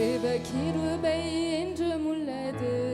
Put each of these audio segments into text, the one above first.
தேவ கிருபை என்றும் உள்ளது.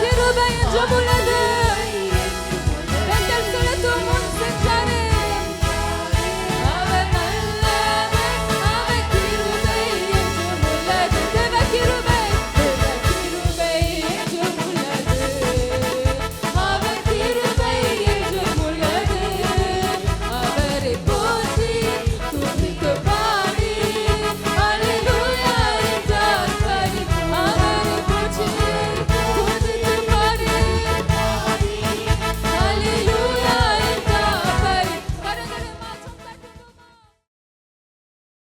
كربين جملة